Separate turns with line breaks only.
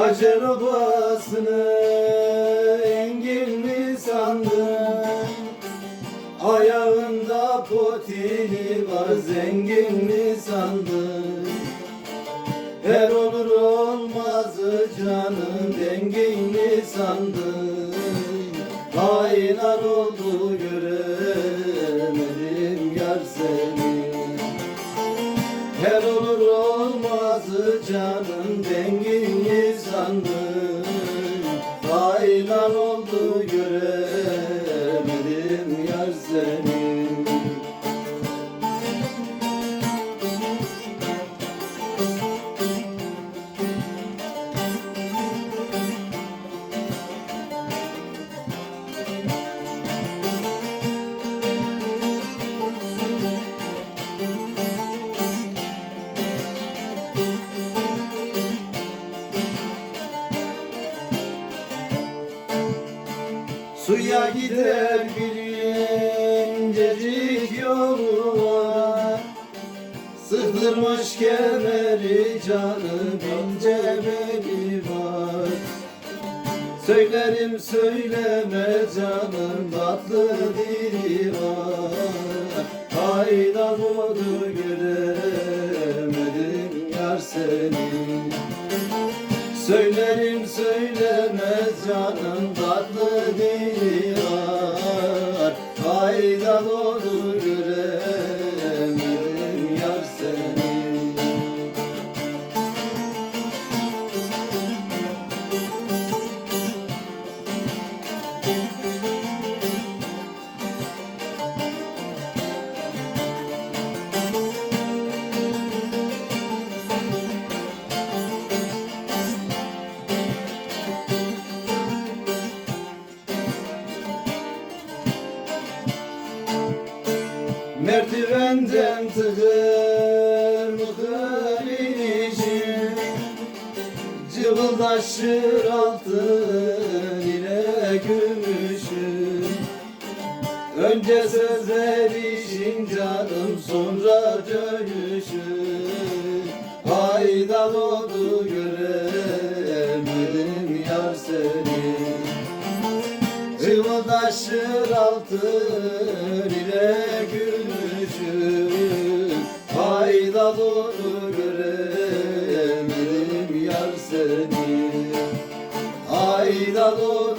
Hacer obasını engin mi sandın? Ayağında potini var zengin mi sandın? Her olur olmazı canım dengin mi sandın? Aylar oldu göremedim canım dengin mi sandın Aylar oldu Suya gider bir incecik yolu var Sıkılmış kemeri canım ince beli var. Söylerim söyleme canım tatlı dili var. Hayda doğdu göremedim yar seni Söylerim söylemez canım tatlı dili var Merdivenden tıkır mıkır inişim. Cıvıldaşır altın ile gümüşüm. Önce sözlerişin canım sonra dönüşüm. Hayda doğdu göremedim yar seni. Cıvıldaşır altın ile gümüşüm doğru göremedim yar seni. Hayda doğru